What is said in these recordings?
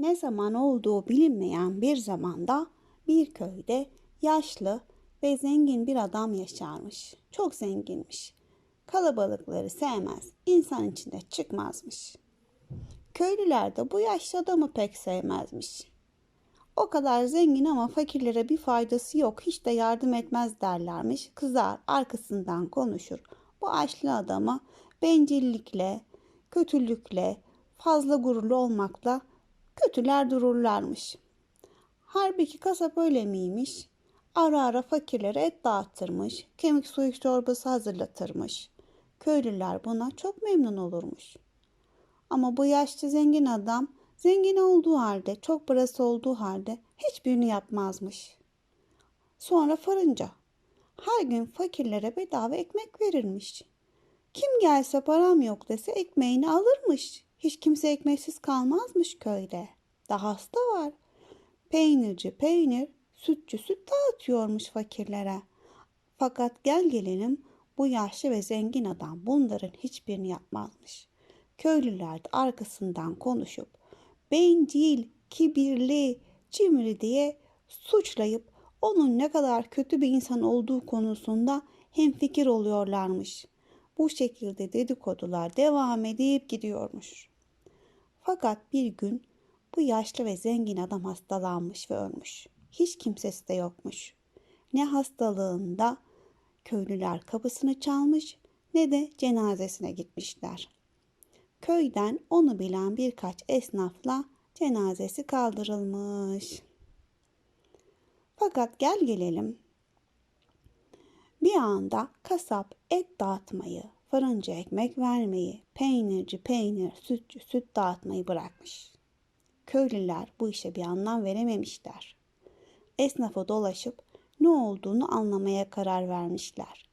Ne zaman olduğu bilinmeyen bir zamanda bir köyde yaşlı ve zengin bir adam yaşarmış. Çok zenginmiş. Kalabalıkları sevmez, insan içinde çıkmazmış. Köylüler de bu yaşlı adamı pek sevmezmiş. O kadar zengin ama fakirlere bir faydası yok, hiç de yardım etmez derlermiş. Kızar arkasından konuşur. Bu yaşlı adama bencillikle, kötülükle, fazla gururlu olmakla kötüler dururlarmış. Halbuki kasap öyle miymiş? Ara ara fakirlere et dağıtırmış, kemik suyu çorbası hazırlatırmış. Köylüler buna çok memnun olurmuş. Ama bu yaşlı zengin adam zengin olduğu halde, çok parası olduğu halde hiçbirini yapmazmış. Sonra fırınca. Her gün fakirlere bedava ekmek verirmiş. Kim gelse param yok dese ekmeğini alırmış. Hiç kimse ekmeksiz kalmazmış köyde. Dahası da var. Peynirci peynir, sütçü süt dağıtıyormuş fakirlere. Fakat gel gelelim bu yaşlı ve zengin adam bunların hiçbirini yapmazmış. Köylüler de arkasından konuşup bencil, kibirli, cimri diye suçlayıp onun ne kadar kötü bir insan olduğu konusunda hemfikir oluyorlarmış. Bu şekilde dedikodular devam edip gidiyormuş. Fakat bir gün bu yaşlı ve zengin adam hastalanmış ve ölmüş. Hiç kimsesi de yokmuş. Ne hastalığında köylüler kapısını çalmış ne de cenazesine gitmişler. Köyden onu bilen birkaç esnafla cenazesi kaldırılmış. Fakat gel gelelim. Bir anda kasap et dağıtmayı, fırıncı ekmek vermeyi, peynirci peynir, sütçü süt dağıtmayı bırakmış. Köylüler bu işe bir anlam verememişler. Esnafa dolaşıp ne olduğunu anlamaya karar vermişler.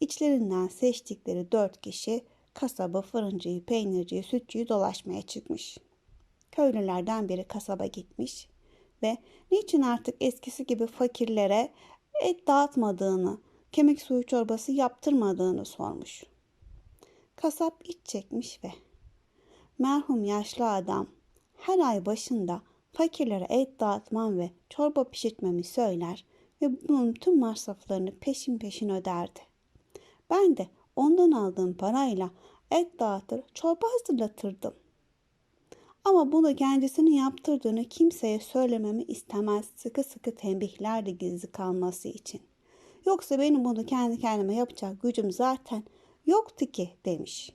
İçlerinden seçtikleri dört kişi kasabı, fırıncıyı, peynirciyi, sütçüyü dolaşmaya çıkmış. Köylülerden biri kasaba gitmiş ve niçin artık eskisi gibi fakirlere et dağıtmadığını, kemik suyu çorbası yaptırmadığını sormuş. Kasap iç çekmiş ve merhum yaşlı adam her ay başında fakirlere et dağıtmam ve çorba pişirtmemi söyler ve bunun tüm masraflarını peşin peşin öderdi. Ben de ondan aldığım parayla et dağıtır, çorba hazırlatırdım. Ama bunu kendisinin yaptırdığını kimseye söylememi istemez. Sıkı sıkı tembihlerdi gizli kalması için. Yoksa benim bunu kendi kendime yapacak gücüm zaten yoktu ki demiş.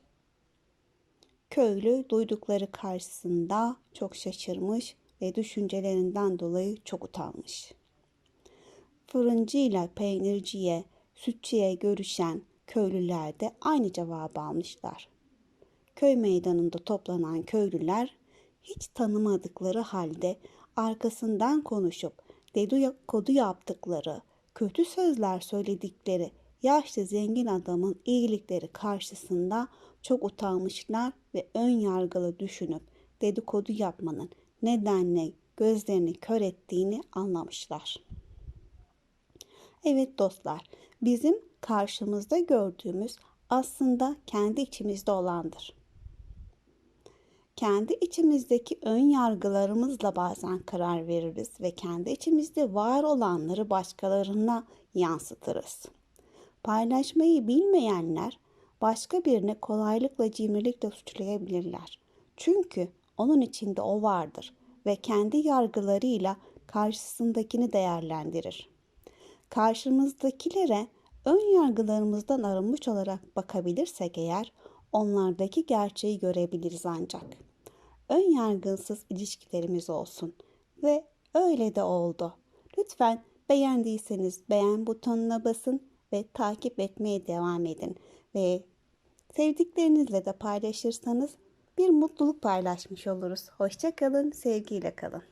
Köylü duydukları karşısında çok şaşırmış ve düşüncelerinden dolayı çok utanmış. Fırıncıyla peynirciye, sütçüye görüşen köylüler de aynı cevabı almışlar. Köy meydanında toplanan köylüler hiç tanımadıkları halde arkasından konuşup dedikodu yaptıkları, kötü sözler söyledikleri yaşlı zengin adamın iyilikleri karşısında çok utanmışlar ve ön yargılı düşünüp dedikodu yapmanın nedenle gözlerini kör ettiğini anlamışlar. Evet dostlar, bizim karşımızda gördüğümüz aslında kendi içimizde olandır. Kendi içimizdeki ön yargılarımızla bazen karar veririz ve kendi içimizde var olanları başkalarına yansıtırız. Paylaşmayı bilmeyenler başka birine kolaylıkla cimrilikle suçlayabilirler. Çünkü onun içinde o vardır ve kendi yargılarıyla karşısındakini değerlendirir. Karşımızdakilere ön yargılarımızdan arınmış olarak bakabilirsek eğer onlardaki gerçeği görebiliriz ancak. Ön yargısız ilişkilerimiz olsun ve öyle de oldu. Lütfen beğendiyseniz beğen butonuna basın ve takip etmeye devam edin ve sevdiklerinizle de paylaşırsanız bir mutluluk paylaşmış oluruz. Hoşça kalın, sevgiyle kalın.